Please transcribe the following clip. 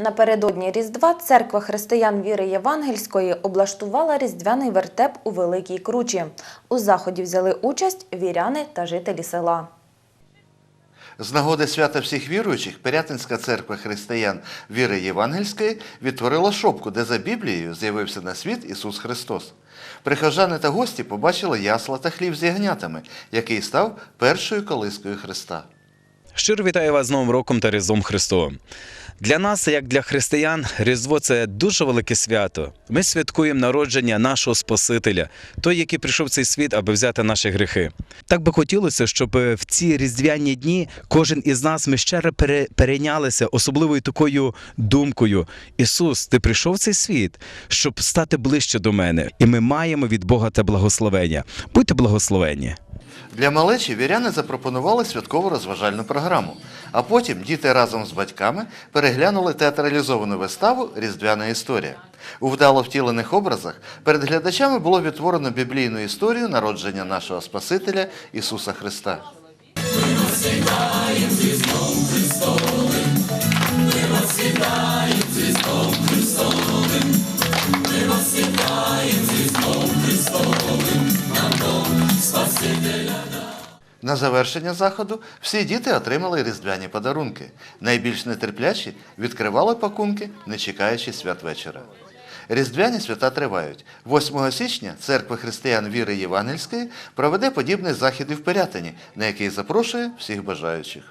Напередодні Різдва церква християн віри Євангельської облаштувала різдвяний вертеп у Великій Кручі. У заході взяли участь віряни та жителі села. З нагоди свята всіх віруючих Пирятинська церква християн віри Євангельської відтворила шопку, де за Біблією з'явився на світ Ісус Христос. Прихожани та гості побачили ясла та хліб з ягнятами, який став першою колискою Христа. Щиро вітаю вас з Новим роком та Різдвом Христовим. Для нас, як для християн, Різдво це дуже велике свято. Ми святкуємо народження нашого Спасителя, той, який прийшов в цей світ, аби взяти наші гріхи. Так би хотілося, щоб в ці різдвяні дні кожен із нас ми щиро пере- перейнялися особливою такою думкою: Ісус, ти прийшов в цей світ, щоб стати ближче до мене, і ми маємо від Бога те благословення. Будьте благословені. Для малечі віряни запропонували святкову розважальну програму, а потім діти разом з батьками переглянули театралізовану виставу Різдвяна історія. У вдало втілених образах перед глядачами було відтворено біблійну історію народження нашого Спасителя Ісуса Христа. На завершення заходу всі діти отримали різдвяні подарунки. Найбільш нетерплячі відкривали пакунки, не чекаючи святвечора. Різдвяні свята тривають. 8 січня церква християн віри Євангельської проведе подібний захід і в Пирятині, на який запрошує всіх бажаючих.